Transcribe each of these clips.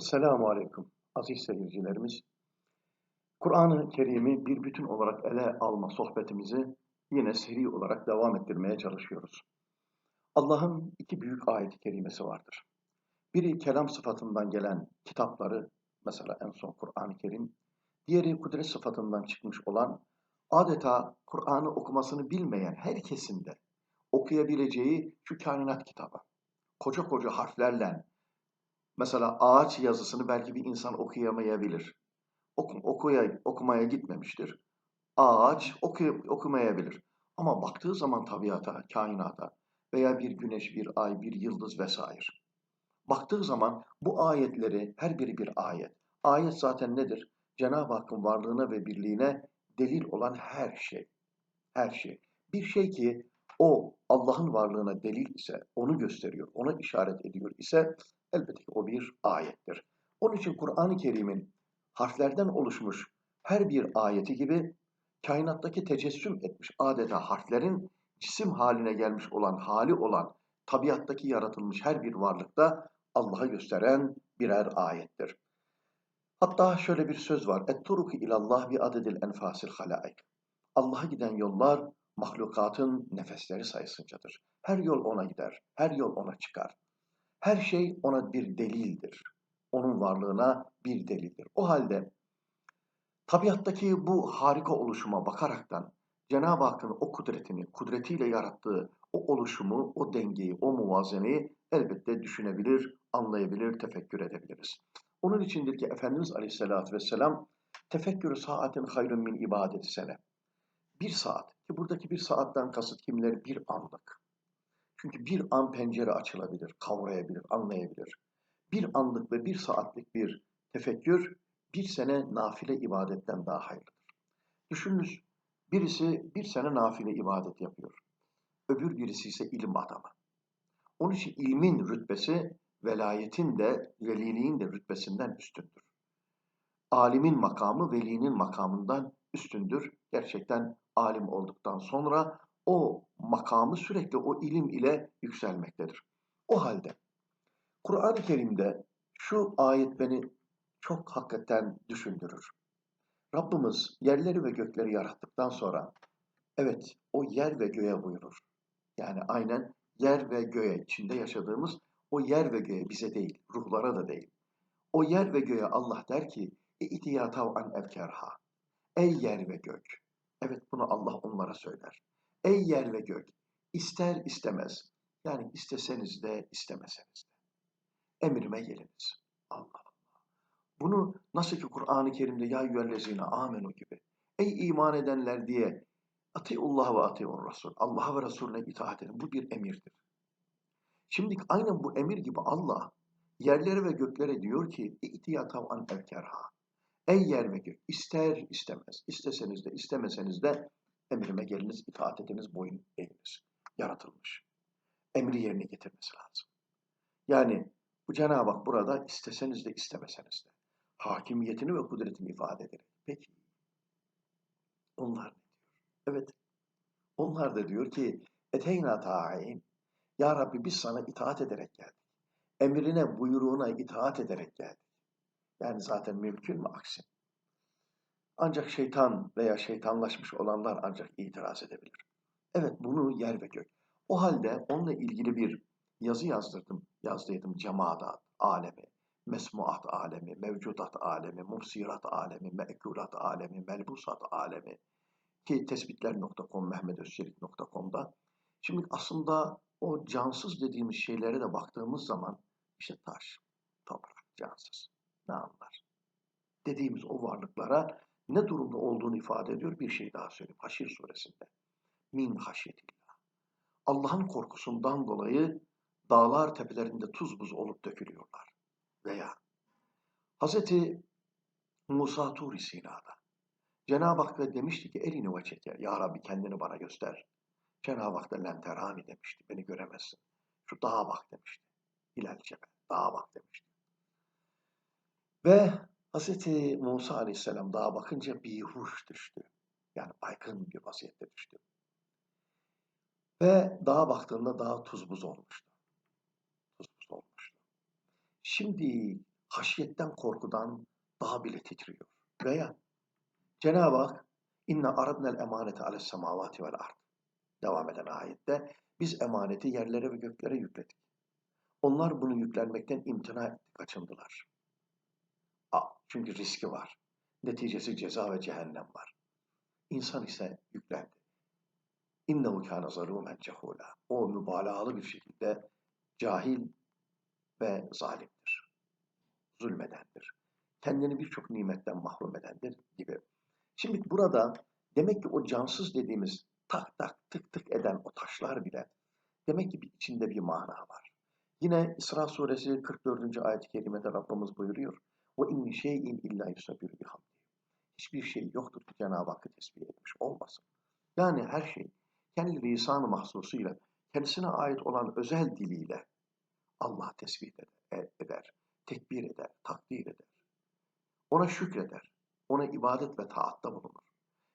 Esselamu Aleyküm aziz seyircilerimiz. Kur'an-ı Kerim'i bir bütün olarak ele alma sohbetimizi yine seri olarak devam ettirmeye çalışıyoruz. Allah'ın iki büyük ayet-i kerimesi vardır. Biri kelam sıfatından gelen kitapları, mesela en son Kur'an-ı Kerim, diğeri kudret sıfatından çıkmış olan adeta Kur'an'ı okumasını bilmeyen herkesin de okuyabileceği şu kainat kitabı. Koca koca harflerle, Mesela ağaç yazısını belki bir insan okuyamayabilir. Oku, okuya, okumaya gitmemiştir. Ağaç oku, okumayabilir. Ama baktığı zaman tabiata, kainata veya bir güneş, bir ay, bir yıldız vesaire. Baktığı zaman bu ayetleri, her biri bir ayet. Ayet zaten nedir? Cenab-ı Hakk'ın varlığına ve birliğine delil olan her şey. Her şey. Bir şey ki o Allah'ın varlığına delil ise, onu gösteriyor, ona işaret ediyor ise Elbette ki o bir ayettir. Onun için Kur'an-ı Kerim'in harflerden oluşmuş her bir ayeti gibi kainattaki tecessüm etmiş adeta harflerin cisim haline gelmiş olan, hali olan tabiattaki yaratılmış her bir varlıkta Allah'a gösteren birer ayettir. Hatta şöyle bir söz var. Et-turuku ilallah bi adedil enfasil halaik. Allah'a giden yollar mahlukatın nefesleri sayısıncadır. Her yol ona gider, her yol ona çıkar. Her şey ona bir delildir. Onun varlığına bir delildir. O halde tabiattaki bu harika oluşuma bakaraktan Cenab-ı Hakk'ın o kudretini, kudretiyle yarattığı o oluşumu, o dengeyi, o muvazeneyi elbette düşünebilir, anlayabilir, tefekkür edebiliriz. Onun içindir ki Efendimiz Aleyhisselatü Vesselam tefekkürü saatin hayrun min ibadeti sene. Bir saat ki buradaki bir saatten kasıt kimler bir anlık. Çünkü bir an pencere açılabilir, kavrayabilir, anlayabilir. Bir anlık ve bir saatlik bir tefekkür bir sene nafile ibadetten daha hayırlıdır. Düşününüz birisi bir sene nafile ibadet yapıyor. Öbür birisi ise ilim adamı. Onun için ilmin rütbesi velayetin de veliliğin de rütbesinden üstündür. Alimin makamı velinin makamından üstündür. Gerçekten alim olduktan sonra o makamı sürekli o ilim ile yükselmektedir. O halde Kur'an-ı Kerim'de şu ayet beni çok hakikaten düşündürür. Rabbimiz yerleri ve gökleri yarattıktan sonra evet o yer ve göğe buyurur. Yani aynen yer ve göğe içinde yaşadığımız o yer ve göğe bize değil, ruhlara da değil. O yer ve göğe Allah der ki İtiyatav an evkerha. Ey yer ve gök. Evet bunu Allah onlara söyler. Ey yer ve gök, ister istemez, yani isteseniz de istemeseniz de. Emrime geliniz. Allah Allah. Bunu nasıl ki Kur'an-ı Kerim'de ya yüellezine amenu gibi. Ey iman edenler diye Atiullah ve atiur Resul. Allah'a ve Resulüne itaat edin. Bu bir emirdir. Şimdi aynen bu emir gibi Allah yerlere ve göklere diyor ki İhtiyatav an evkerha. Ey yer ve gök ister istemez, isteseniz de istemeseniz de Emrime geliniz, itaat ediniz, boyun eğiniz. Yaratılmış. Emri yerine getirmesi lazım. Yani bu Cenab-ı Hak burada isteseniz de istemeseniz de hakimiyetini ve kudretini ifade ederek. Peki onlar ne diyor? Evet. Onlar da diyor ki eteyna ta'in Ya Rabbi biz sana itaat ederek geldik. Emrine, buyruğuna itaat ederek geldik. Yani zaten mümkün mü aksi? Ancak şeytan veya şeytanlaşmış olanlar ancak itiraz edebilir. Evet bunu yer ve gök. O halde onunla ilgili bir yazı yazdırdım. Yazdıydım cemaat alemi, mesmuat alemi, mevcudat alemi, mubsirat alemi, me'kulat alemi, melbusat alemi ki tespitler.com, mehmetözçelik.com'da. Şimdi aslında o cansız dediğimiz şeylere de baktığımız zaman işte taş, toprak, cansız. Ne anlar? Dediğimiz o varlıklara ne durumda olduğunu ifade ediyor. Bir şey daha söyleyeyim. Haşir suresinde. Min haşyetillah. Allah'ın korkusundan dolayı dağlar tepelerinde tuz buz olup dökülüyorlar. Veya Hz. Musa Turi Sina'da Cenab-ı Hak da demişti ki elini veçeke ya Rabbi kendini bana göster. Cenab-ı Hak da lenterani demişti beni göremezsin. Şu dağa bak demişti. Hilal Cebel dağa bak demişti. Ve Hz. Musa aleyhisselam dağa bakınca bir huş düştü. Yani baygın bir vaziyette düştü. Ve dağa baktığında dağ tuz buz olmuştu. Tuz buz olmuştu. Şimdi haşyetten, korkudan dağ bile titriyor. Veya Cenab-ı Hak inne aradnel emanete ales semavati vel ard. Devam eden ayette biz emaneti yerlere ve göklere yükledik. Onlar bunu yüklenmekten imtina etti, kaçındılar. Çünkü riski var. Neticesi ceza ve cehennem var. İnsan ise yüklendi. İnnehu kâne zalûmen cehûlâ. O mübalağalı bir şekilde cahil ve zalimdir. Zulmedendir. Kendini birçok nimetten mahrum edendir gibi. Şimdi burada demek ki o cansız dediğimiz tak tak tık tık eden o taşlar bile demek ki içinde bir mana var. Yine İsra suresi 44. ayet-i kerimede Rabbimiz buyuruyor. O inni şeyin illa yusabbiru bihamdi. Hiçbir şey yoktur ki Cenab-ı Hakk'ı tesbih etmiş olmasın. Yani her şey kendi lisan-ı mahsusuyla, kendisine ait olan özel diliyle Allah tesbih eder, eder, tekbir eder, takdir eder. Ona şükreder, ona ibadet ve taatta bulunur.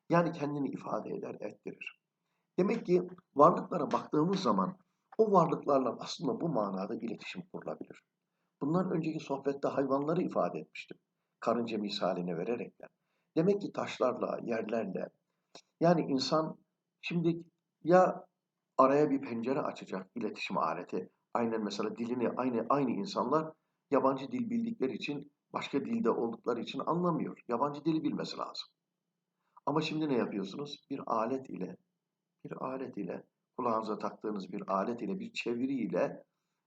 Yani kendini ifade eder, ettirir. Demek ki varlıklara baktığımız zaman o varlıklarla aslında bu manada iletişim kurulabilir. Bundan önceki sohbette hayvanları ifade etmiştim. Karınca misalini vererekten. Demek ki taşlarla, yerlerle, yani insan şimdi ya araya bir pencere açacak iletişim aleti, aynen mesela dilini aynı aynı insanlar yabancı dil bildikleri için başka dilde oldukları için anlamıyor. Yabancı dili bilmesi lazım. Ama şimdi ne yapıyorsunuz? Bir alet ile bir alet ile kulağınıza taktığınız bir alet ile bir çeviriyle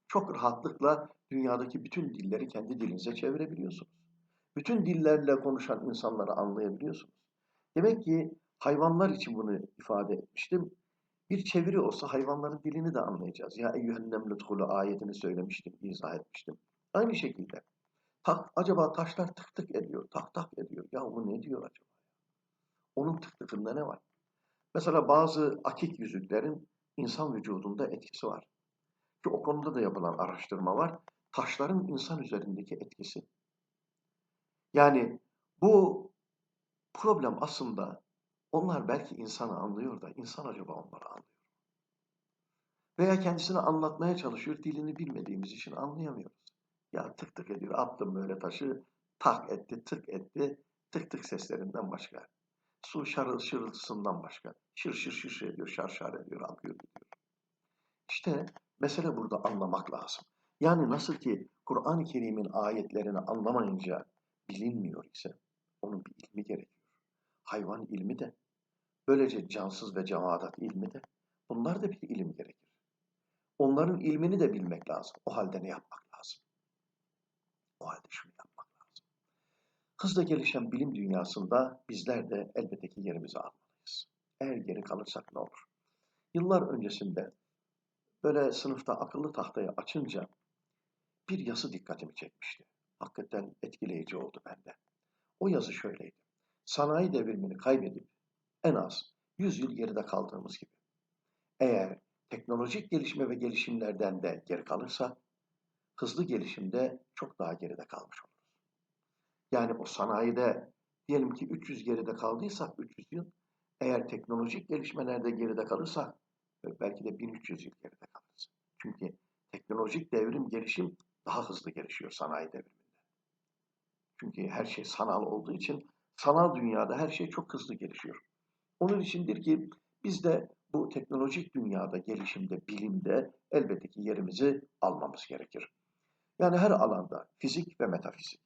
çok rahatlıkla dünyadaki bütün dilleri kendi dilinize çevirebiliyorsunuz. Bütün dillerle konuşan insanları anlayabiliyorsunuz. Demek ki hayvanlar için bunu ifade etmiştim. Bir çeviri olsa hayvanların dilini de anlayacağız. Ya eyyühen nemlethulu ayetini söylemiştim, izah etmiştim. Aynı şekilde. Tak, acaba taşlar tık tık ediyor, tak tak ediyor. Ya bu ne diyor acaba? Onun tık tıkında ne var? Mesela bazı akik yüzüklerin insan vücudunda etkisi var. Ki o konuda da yapılan araştırma var. Taşların insan üzerindeki etkisi. Yani bu problem aslında onlar belki insanı anlıyor da insan acaba onları anlıyor. Veya kendisini anlatmaya çalışıyor, dilini bilmediğimiz için anlayamıyoruz. Ya tık tık ediyor, attım böyle taşı, tak etti, tık etti, tık tık seslerinden başka. Su şarıl şırıltısından başka. Şır şır şır ediyor, şar şar ediyor, akıyor gidiyor. İşte mesele burada anlamak lazım. Yani nasıl ki Kur'an-ı Kerim'in ayetlerini anlamayınca bilinmiyor ise onun bir ilmi gerekiyor. Hayvan ilmi de, böylece cansız ve cemaat ilmi de, bunlar da bir ilim gerekir. Onların ilmini de bilmek lazım. O halde ne yapmak lazım? O halde şunu yapmak lazım. Hızla gelişen bilim dünyasında bizler de elbette ki yerimizi almalıyız. Eğer geri kalırsak ne olur? Yıllar öncesinde böyle sınıfta akıllı tahtayı açınca bir yazı dikkatimi çekmişti. Hakikaten etkileyici oldu bende. O yazı şöyleydi. Sanayi devrimini kaybedip en az 100 yıl geride kaldığımız gibi. Eğer teknolojik gelişme ve gelişimlerden de geri kalırsa hızlı gelişimde çok daha geride kalmış oluruz. Yani o sanayide diyelim ki 300 geride kaldıysak 300 yıl, eğer teknolojik gelişmelerde geride kalırsak belki de 1300 yıl geride kalırız. Çünkü teknolojik devrim, gelişim daha hızlı gelişiyor sanayi devriminde. Çünkü her şey sanal olduğu için sanal dünyada her şey çok hızlı gelişiyor. Onun içindir ki biz de bu teknolojik dünyada, gelişimde, bilimde elbette ki yerimizi almamız gerekir. Yani her alanda fizik ve metafizik.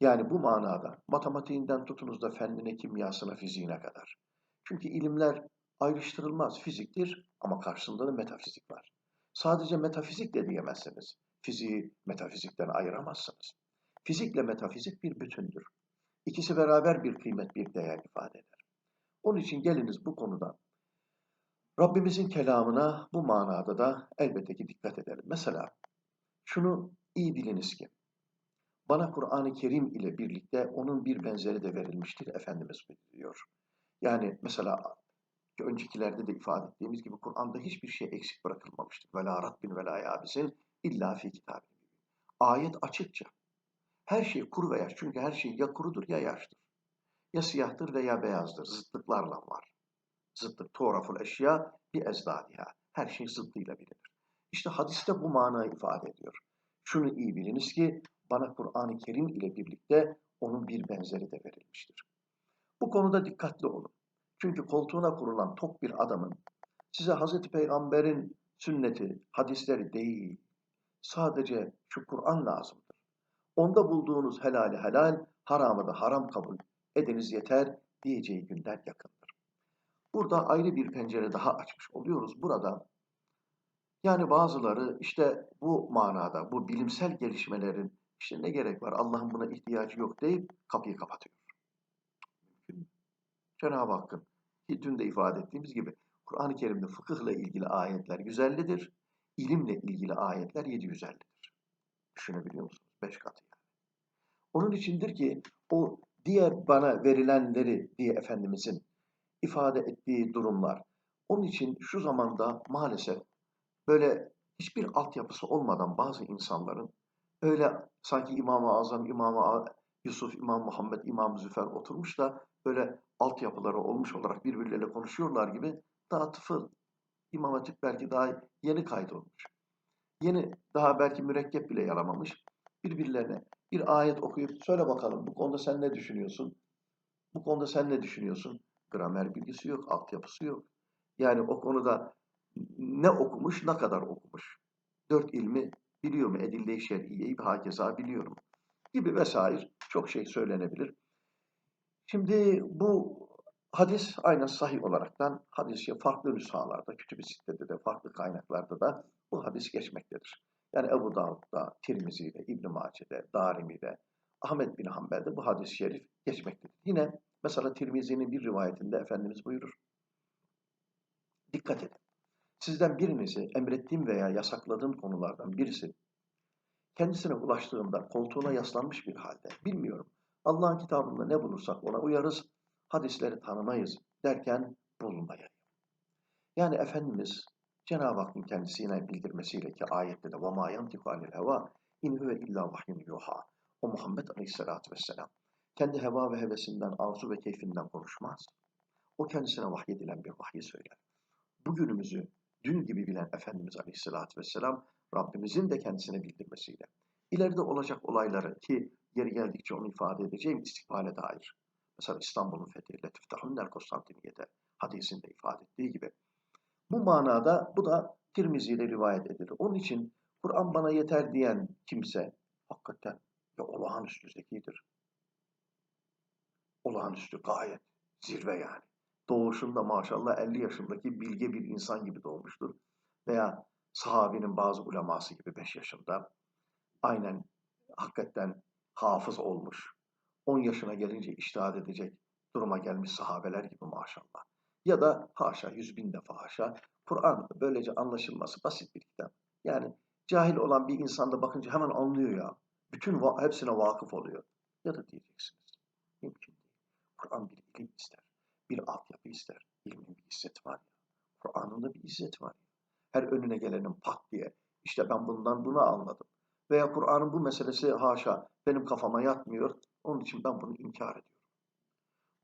Yani bu manada matematiğinden tutunuz da fennine, kimyasına, fiziğine kadar. Çünkü ilimler ayrıştırılmaz fiziktir ama karşısında da metafizik var. Sadece metafizik de diyemezsiniz. Fiziği metafizikten ayıramazsınız. Fizikle metafizik bir bütündür. İkisi beraber bir kıymet, bir değer ifade eder. Onun için geliniz bu konuda Rabbimizin kelamına bu manada da elbette ki dikkat edelim. Mesela şunu iyi biliniz ki bana Kur'an-ı Kerim ile birlikte onun bir benzeri de verilmiştir Efendimiz diyor. Yani mesela öncekilerde de ifade ettiğimiz gibi Kur'an'da hiçbir şey eksik bırakılmamıştır. Ve la rabbin ve la yabisin illa fi kitabin. Ayet açıkça. Her şey kuru ve. Çünkü her şey ya kurudur ya yaştır. Ya siyahtır veya beyazdır. Zıtlıklarla var. Zıtlık. Tuğraful eşya bir ezdadiha. Her şey zıttıyla bilinir. İşte hadiste bu manayı ifade ediyor. Şunu iyi biliniz ki bana Kur'an-ı Kerim ile birlikte onun bir benzeri de verilmiştir. Bu konuda dikkatli olun. Çünkü koltuğuna kurulan tok bir adamın size Hazreti Peygamber'in sünneti, hadisleri değil, sadece şu Kur'an lazımdır. Onda bulduğunuz helali helal, haramı da haram kabul ediniz yeter diyeceği günler yakındır. Burada ayrı bir pencere daha açmış oluyoruz. Burada yani bazıları işte bu manada, bu bilimsel gelişmelerin işte ne gerek var, Allah'ın buna ihtiyacı yok deyip kapıyı kapatıyor. Cenab-ı Hakk'ın dün de ifade ettiğimiz gibi Kur'an-ı Kerim'de fıkıhla ilgili ayetler 150'dir, ilimle ilgili ayetler 750'dir. Düşünebiliyor musunuz? Beş katı yani. Onun içindir ki o diğer bana verilenleri diye Efendimizin ifade ettiği durumlar. Onun için şu zamanda maalesef böyle hiçbir altyapısı olmadan bazı insanların öyle sanki İmam-ı Azam, İmam-ı Yusuf, İmam Muhammed, İmam Züfer oturmuş da böyle altyapıları olmuş olarak birbirleriyle konuşuyorlar gibi daha tıfıl. İmam Hatip belki daha yeni kaydolmuş. Yeni, daha belki mürekkep bile yaramamış. Birbirlerine bir ayet okuyup söyle bakalım bu konuda sen ne düşünüyorsun? Bu konuda sen ne düşünüyorsun? Gramer bilgisi yok, altyapısı yok. Yani o konuda ne okumuş, ne kadar okumuş. Dört ilmi biliyor mu? Edille-i şer'iyeyi hakeza biliyorum. Gibi vesaire çok şey söylenebilir. Şimdi bu hadis aynen sahih olaraktan hadisi farklı nüshalarda, kütüb-i sittede de, farklı kaynaklarda da bu hadis geçmektedir. Yani Ebu Davud'da, Tirmizi'de, İbn-i Mace'de, Darimi'de, Ahmet bin Hanbel'de bu hadis-i şerif geçmektedir. Yine mesela Tirmizi'nin bir rivayetinde Efendimiz buyurur. Dikkat edin. Sizden birinizi emrettiğim veya yasakladığım konulardan birisi kendisine ulaştığında koltuğuna yaslanmış bir halde, bilmiyorum, Allah'ın kitabında ne bulursak ona uyarız, hadisleri tanımayız derken bulunmayayım. Yani Efendimiz Cenab-ı Hakk'ın kendisine bildirmesiyle ki ayette de وَمَا يَنْتِقُ عَنِ الْهَوَى اِنْ هُوَ اِلَّا وَحْيٌ يُوحَى O Muhammed Aleyhisselatü Vesselam kendi heva ve hevesinden, arzu ve keyfinden konuşmaz. O kendisine vahyedilen bir vahyi söyler. Bugünümüzü dün gibi bilen Efendimiz Aleyhisselatü Vesselam Rabbimizin de kendisine bildirmesiyle ileride olacak olayları ki yeri geldikçe onu ifade edeceğim istikbale dair. Mesela İstanbul'un fethi, Letiftahunler Konstantiniyye'de hadisinde ifade ettiği gibi. Bu manada bu da Tirmizi ile rivayet edilir. Onun için Kur'an bana yeter diyen kimse hakikaten ya olağanüstü zekidir. Olağanüstü gayet zirve yani. Doğuşunda maşallah 50 yaşındaki bilge bir insan gibi doğmuştur. Veya sahabinin bazı uleması gibi 5 yaşında aynen hakikaten hafız olmuş. 10 yaşına gelince iştihad edecek duruma gelmiş sahabeler gibi maşallah. Ya da haşa, yüz bin defa haşa, Kur'an böylece anlaşılması basit bir kitap. Yani cahil olan bir insan da bakınca hemen anlıyor ya. Bütün hepsine vakıf oluyor. Ya da diyeceksiniz. Mümkün değil. Kur'an bir ilim ister. Bir altyapı ister. İlmin bir izzet var. Kur'an'ın da bir izzet var. Her önüne gelenin pat diye. İşte ben bundan bunu anladım. Veya Kur'an'ın bu meselesi haşa benim kafama yatmıyor. Onun için ben bunu inkar ediyorum.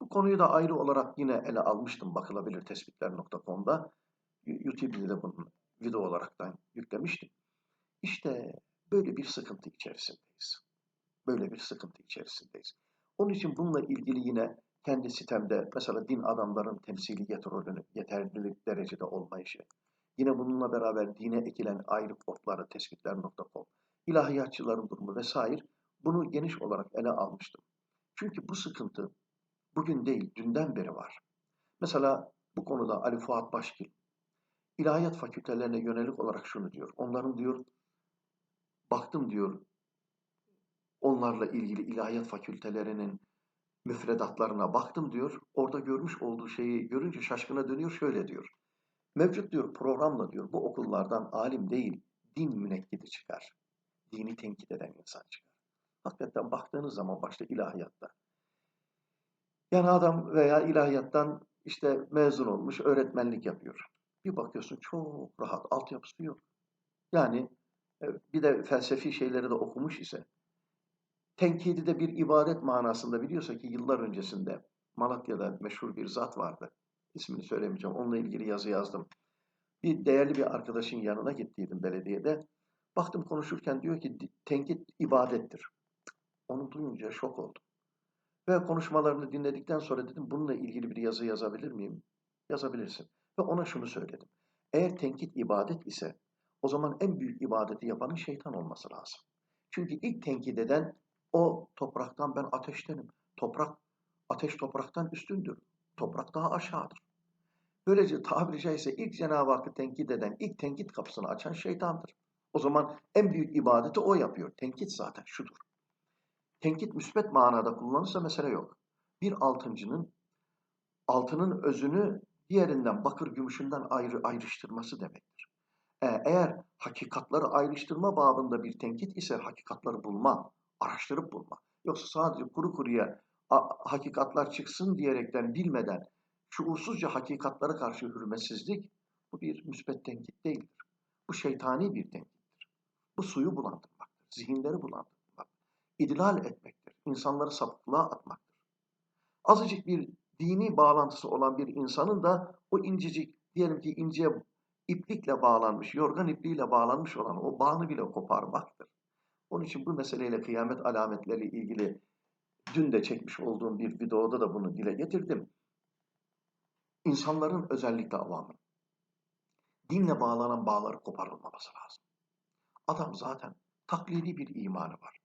Bu konuyu da ayrı olarak yine ele almıştım bakılabilir tespitler.com'da. YouTube'de de bunu video olaraktan yüklemiştim. İşte böyle bir sıkıntı içerisindeyiz. Böyle bir sıkıntı içerisindeyiz. Onun için bununla ilgili yine kendi sitemde mesela din adamların temsiliyet rolünü yeterli derecede olmayışı, yine bununla beraber dine ekilen ayrı kodları tespitler.com, ilahiyatçıların durumu vesaire bunu geniş olarak ele almıştım. Çünkü bu sıkıntı bugün değil, dünden beri var. Mesela bu konuda Ali Fuat Başkil, ilahiyat fakültelerine yönelik olarak şunu diyor. Onların diyor, baktım diyor, onlarla ilgili ilahiyat fakültelerinin müfredatlarına baktım diyor. Orada görmüş olduğu şeyi görünce şaşkına dönüyor şöyle diyor. Mevcut diyor programla diyor bu okullardan alim değil din münekkidi çıkar. Dini tenkit eden insan çıkar. Hakikaten baktığınız zaman başta ilahiyatta. Yani adam veya ilahiyattan işte mezun olmuş, öğretmenlik yapıyor. Bir bakıyorsun çok rahat, altyapısı yok. Yani e, bir de felsefi şeyleri de okumuş ise tenkidi de bir ibadet manasında biliyorsa ki yıllar öncesinde Malatya'da meşhur bir zat vardı. İsmini söylemeyeceğim. Onunla ilgili yazı yazdım. Bir değerli bir arkadaşın yanına gittiydim belediyede. Baktım konuşurken diyor ki "Di- tenkit ibadettir. Onu duyunca şok oldum. Ve konuşmalarını dinledikten sonra dedim bununla ilgili bir yazı yazabilir miyim? Yazabilirsin. Ve ona şunu söyledim. Eğer tenkit ibadet ise o zaman en büyük ibadeti yapanın şeytan olması lazım. Çünkü ilk tenkit eden o topraktan ben ateştenim. Toprak, ateş topraktan üstündür. Toprak daha aşağıdır. Böylece tabiri caizse ilk Cenab-ı Hakk'ı tenkit eden, ilk tenkit kapısını açan şeytandır. O zaman en büyük ibadeti o yapıyor. Tenkit zaten şudur. Tenkit müsbet manada kullanırsa mesele yok. Bir altıncının altının özünü diğerinden bakır gümüşünden ayrı ayrıştırması demektir. Ee, eğer hakikatları ayrıştırma babında bir tenkit ise hakikatları bulma, araştırıp bulma. Yoksa sadece kuru kuruya hakikatlar çıksın diyerekten bilmeden şuursuzca hakikatlara karşı hürmetsizlik bu bir müsbet tenkit değildir. Bu şeytani bir tenkittir. Bu suyu bulandırmaktır, zihinleri bulandırmaktır, idlal etmektir, insanları sapıklığa atmaktır. Azıcık bir dini bağlantısı olan bir insanın da o incecik diyelim ki ince iplikle bağlanmış, yorgan ipliğiyle bağlanmış olan o bağını bile koparmaktır. Onun için bu meseleyle kıyamet alametleriyle ilgili dün de çekmiş olduğum bir videoda da bunu dile getirdim. İnsanların özellikle avamın dinle bağlanan bağları koparılmaması lazım. Adam zaten taklidi bir imanı var.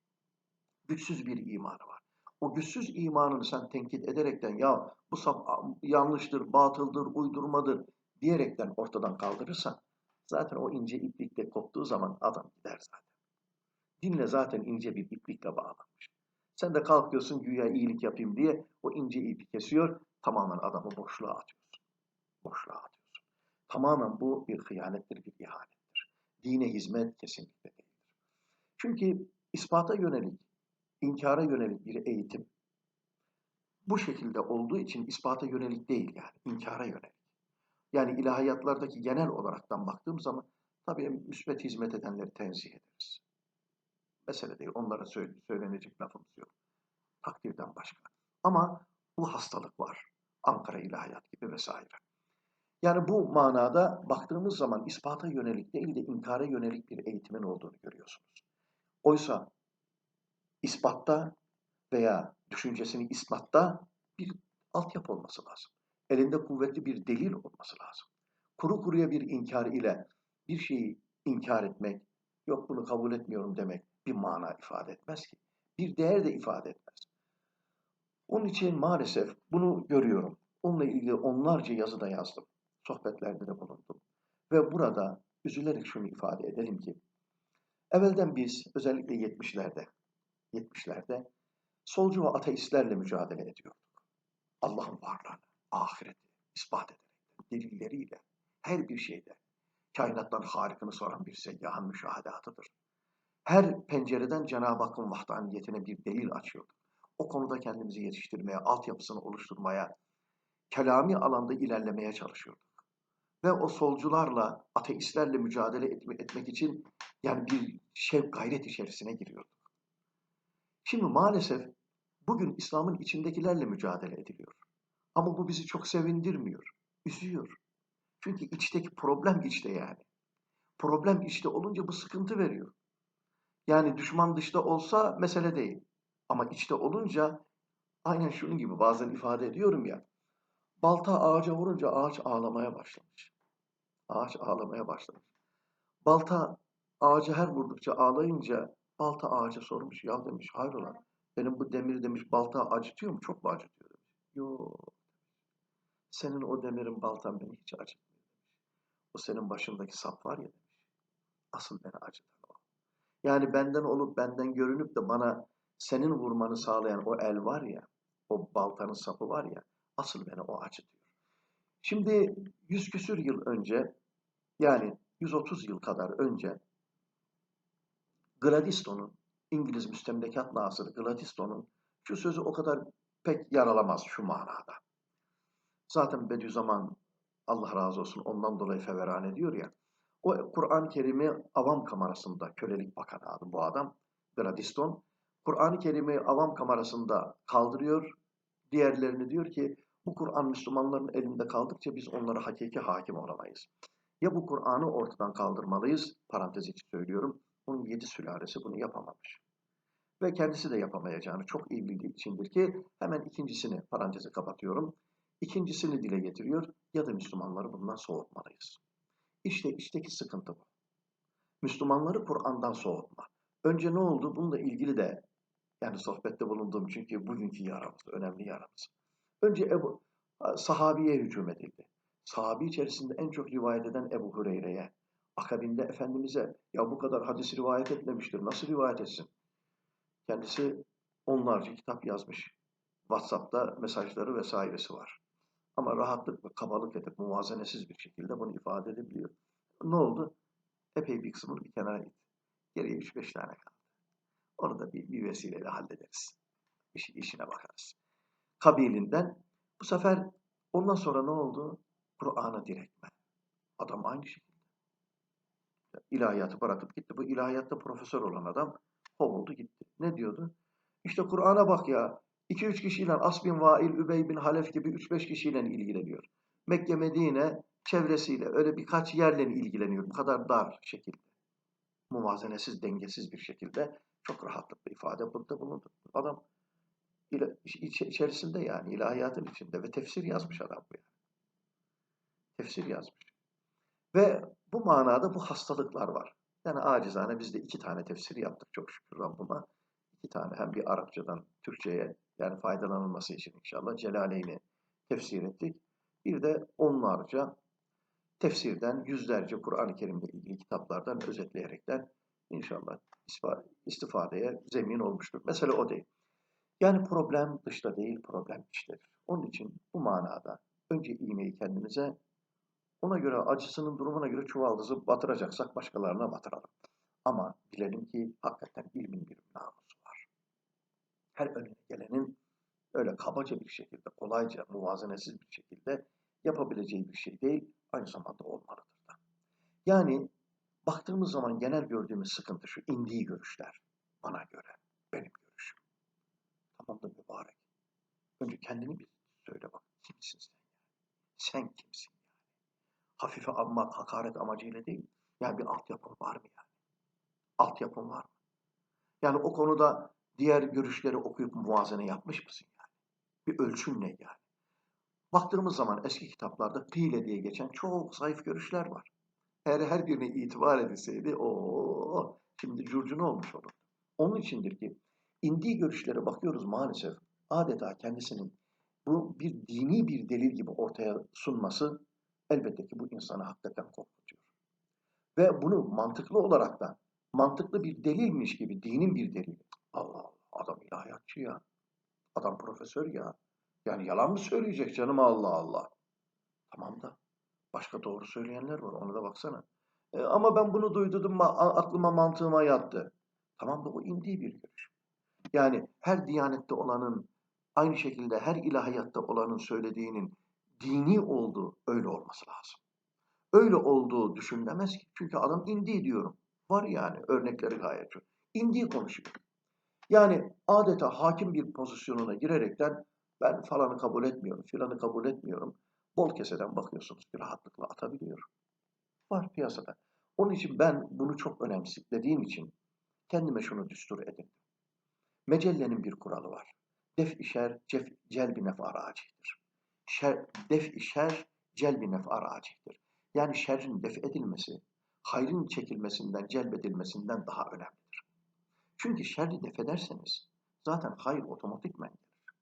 Güçsüz bir imanı var. O güçsüz imanını sen tenkit ederekten ya bu sap- yanlıştır, batıldır, uydurmadır diyerekten ortadan kaldırırsan zaten o ince iplikle koptuğu zaman adam gider zaten. Dinle zaten ince bir iplikle bağlanmış. Sen de kalkıyorsun güya iyilik yapayım diye o ince ipi kesiyor, tamamen adamı boşluğa atıyorsun. Boşluğa atıyorsun. Tamamen bu bir hıyanettir, bir ihanettir. Dine hizmet kesinlikle değildir. Çünkü ispata yönelik, inkara yönelik bir eğitim bu şekilde olduğu için ispata yönelik değil yani, inkara yönelik. Yani ilahiyatlardaki genel olaraktan baktığım zaman tabii müsbet hizmet edenleri tenzih ederiz. Mesele değil, onlara söyle- söylenecek lafımız yok. Takdirden başka. Ama bu hastalık var. Ankara İlahiyat gibi vesaire. Yani bu manada baktığımız zaman ispata yönelik değil de inkara yönelik bir eğitimin olduğunu görüyorsunuz. Oysa ispatta veya düşüncesini ispatta bir altyapı olması lazım. Elinde kuvvetli bir delil olması lazım. Kuru kuruya bir inkar ile bir şeyi inkar etmek, yok bunu kabul etmiyorum demek bir mana ifade etmez ki. Bir değer de ifade etmez. Onun için maalesef bunu görüyorum. Onunla ilgili onlarca yazı da yazdım. Sohbetlerde de bulundum. Ve burada üzülerek şunu ifade edelim ki, evvelden biz özellikle 70'lerde, 70'lerde solcu ve ateistlerle mücadele ediyorduk. Allah'ın varlığını, ahireti ispat ederek, delilleriyle, her bir şeyde, kainattan harikını soran bir seyyahın müşahadatıdır. Her pencereden Cenab-ı Hakk'ın vahdaniyetine bir delil açıyorduk. O konuda kendimizi yetiştirmeye, altyapısını oluşturmaya, kelami alanda ilerlemeye çalışıyorduk. Ve o solcularla, ateistlerle mücadele etme- etmek için yani bir şevk gayret içerisine giriyorduk. Şimdi maalesef bugün İslam'ın içindekilerle mücadele ediliyor. Ama bu bizi çok sevindirmiyor, üzüyor. Çünkü içteki problem içte yani. Problem içte olunca bu sıkıntı veriyor. Yani düşman dışta olsa mesele değil. Ama içte olunca aynen şunun gibi bazen ifade ediyorum ya. Balta ağaca vurunca ağaç ağlamaya başlamış. Ağaç ağlamaya başlamış. Balta ağaca her vurdukça ağlayınca balta ağaca sormuş. Ya demiş hayrola benim bu demir demiş balta acıtıyor mu? Çok mu acıtıyor demiş. Yok. Senin o demirin baltan beni hiç acıtmıyor demiş. O senin başındaki sap var ya demiş. Asıl beni acıtan o. Yani benden olup benden görünüp de bana senin vurmanı sağlayan o el var ya, o baltanın sapı var ya, asıl beni o acıtıyor. Şimdi yüz küsür yıl önce, yani 130 yıl kadar önce Gladstone'un, İngiliz müstemlekat nasırı Gladstone'un şu sözü o kadar pek yaralamaz şu manada. Zaten Bediüzzaman Allah razı olsun ondan dolayı feveran ediyor ya. O Kur'an-ı Kerim'i avam kamerasında kölelik bakan adı bu adam Gladstone. Kur'an-ı Kerim'i avam kamerasında kaldırıyor. Diğerlerini diyor ki bu Kur'an Müslümanların elinde kaldıkça biz onlara hakiki hakim olamayız. Ya bu Kur'an'ı ortadan kaldırmalıyız, parantez içi söylüyorum. Onun yedi sülalesi bunu yapamamış. Ve kendisi de yapamayacağını çok iyi bildiği içindir ki hemen ikincisini parantezi kapatıyorum. İkincisini dile getiriyor ya da Müslümanları bundan soğutmalıyız. İşte içteki sıkıntı bu. Müslümanları Kur'an'dan soğutma. Önce ne oldu? Bununla ilgili de yani sohbette bulunduğum çünkü bugünkü yaramız, önemli yaramız. Önce Ebu, sahabiye hücum edildi. Sahabi içerisinde en çok rivayet eden Ebu Hureyre'ye, akabinde Efendimiz'e ya bu kadar hadis rivayet etmemiştir, nasıl rivayet etsin? Kendisi onlarca kitap yazmış. WhatsApp'ta mesajları vesairesi var. Ama rahatlık ve kabalık edip muvazenesiz bir şekilde bunu ifade edebiliyor. Ne oldu? Epey bir kısmını bir kenara gitti. Geriye 3-5 tane kaldı. Onu da bir, bir vesileyle hallederiz. İş, işine bakarız. Kabilinden bu sefer ondan sonra ne oldu? Kur'an'a direktme. Adam aynı şekilde. İlahiyatı bırakıp gitti. Bu ilahiyatta profesör olan adam kovuldu gitti. Ne diyordu? İşte Kur'an'a bak ya. 2-3 kişiyle Asbin Vail, Übey bin Halef gibi 3-5 kişiyle ilgileniyor. Mekke, Medine çevresiyle öyle birkaç yerle ilgileniyor. Bu kadar dar şekilde. Muvazenesiz, dengesiz bir şekilde çok rahatlıkla ifade burada bulundu. Adam içerisinde yani ilahiyatın içinde ve tefsir yazmış adam bu yani. Tefsir yazmış. Ve bu manada bu hastalıklar var. Yani acizane biz de iki tane tefsir yaptık çok şükür Rabbime. İki tane hem bir Arapçadan Türkçe'ye yani faydalanılması için inşallah Celaleyn'i tefsir ettik. Bir de onlarca tefsirden yüzlerce Kur'an-ı Kerim'le ilgili kitaplardan özetleyerekten inşallah istifadeye zemin olmuştur. Mesela o değil. Yani problem dışta değil, problem içtedir. Onun için bu manada önce iğneyi kendimize, ona göre acısının durumuna göre çuvaldızı batıracaksak başkalarına batıralım. Ama bilelim ki hakikaten ilmin bir namusu var. Her önüne gelenin öyle kabaca bir şekilde, kolayca, muvazenesiz bir şekilde yapabileceği bir şey değil, aynı zamanda olmalıdır da. Yani baktığımız zaman genel gördüğümüz sıkıntı şu indiği görüşler. Bana göre, benim görüşüm. Tamam da mübarek. Önce kendini bir söyle bak. Kimsin sen? Sen kimsin? Hafife almak, hakaret amacıyla değil. Yani bir altyapın var mı yani? Altyapın var mı? Yani o konuda diğer görüşleri okuyup muvazene yapmış mısın yani? Bir ölçün ne yani? Baktığımız zaman eski kitaplarda kıyle diye geçen çok zayıf görüşler var. Eğer her birine itibar edilseydi o şimdi curcuna olmuş olur. Onun içindir ki indiği görüşlere bakıyoruz maalesef adeta kendisinin bu bir dini bir delil gibi ortaya sunması elbette ki bu insanı hakikaten korkutuyor. Ve bunu mantıklı olarak da mantıklı bir delilmiş gibi dinin bir delili. Allah Allah adam ilahiyatçı ya. Adam profesör ya. Yani yalan mı söyleyecek canım Allah Allah. Tamam da başka doğru söyleyenler var ona da baksana. E, ama ben bunu duydum aklıma mantığıma yattı. Tamam da o indiği bir görüş. Yani her diyanette olanın aynı şekilde her ilahiyatta olanın söylediğinin dini olduğu öyle olması lazım. Öyle olduğu düşünülemez ki. Çünkü adam indiği diyorum. Var yani örnekleri gayet çok. İndiği konuşuyor. Yani adeta hakim bir pozisyonuna girerekten ben falanı kabul etmiyorum, filanı kabul etmiyorum. Bol keseden bakıyorsunuz bir rahatlıkla atabiliyor. Var piyasada. Onun için ben bunu çok önemsediğim için kendime şunu düstur edin. Mecellenin bir kuralı var. Def işer cef, celbi nef'ar acihtir. Şer, def işer celbi nef'ar acihtir. Yani şerrin def edilmesi, hayrın çekilmesinden, celbedilmesinden daha önemlidir. Çünkü şerri def ederseniz zaten hayır otomatikmen gelir.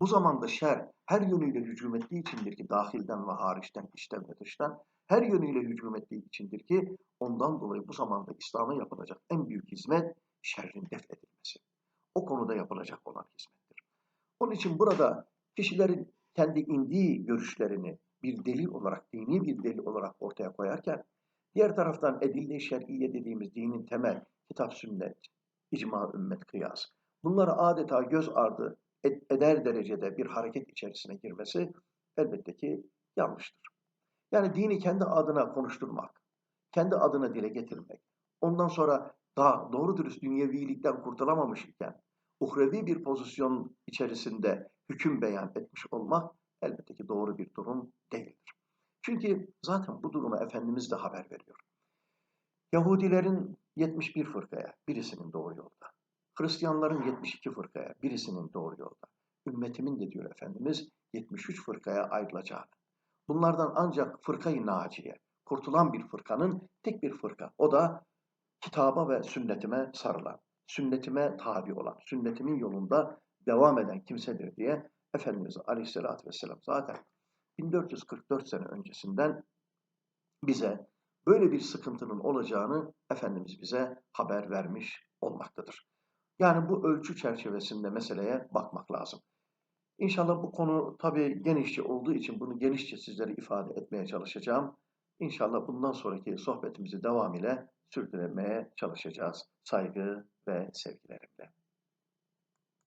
Bu zamanda şer her yönüyle hücum ettiği içindir ki dahilden ve hariçten, içten ve dıştan her yönüyle hücum ettiği içindir ki ondan dolayı bu zamanda İslam'a yapılacak en büyük hizmet şerrin def edilmesi. O konuda yapılacak olan hizmettir. Onun için burada kişilerin kendi indiği görüşlerini bir delil olarak, dini bir delil olarak ortaya koyarken, diğer taraftan edille-i şer'iye dediğimiz dinin temel, kitap, sünnet, icma, ümmet, kıyas, bunları adeta göz ardı eder derecede bir hareket içerisine girmesi elbette ki yanlıştır. Yani dini kendi adına konuşturmak, kendi adına dile getirmek, ondan sonra daha doğru dürüst dünyevilikten kurtulamamış iken uhrevi bir pozisyon içerisinde hüküm beyan etmiş olmak elbette ki doğru bir durum değildir. Çünkü zaten bu durumu Efendimiz de haber veriyor. Yahudilerin 71 fırkaya birisinin doğru yolda. Hristiyanların 72 fırkaya birisinin doğru yolda. Ümmetimin de diyor Efendimiz 73 fırkaya ayrılacağını. Bunlardan ancak fırkayı naciye, kurtulan bir fırkanın tek bir fırka. O da kitaba ve sünnetime sarılan, sünnetime tabi olan, sünnetimin yolunda devam eden kimsedir diye Efendimiz Aleyhisselatü Vesselam zaten 1444 sene öncesinden bize böyle bir sıkıntının olacağını Efendimiz bize haber vermiş olmaktadır. Yani bu ölçü çerçevesinde meseleye bakmak lazım. İnşallah bu konu tabii genişçe olduğu için bunu genişçe sizlere ifade etmeye çalışacağım. İnşallah bundan sonraki sohbetimizi devam ile sürdürmeye çalışacağız. Saygı ve sevgilerimle.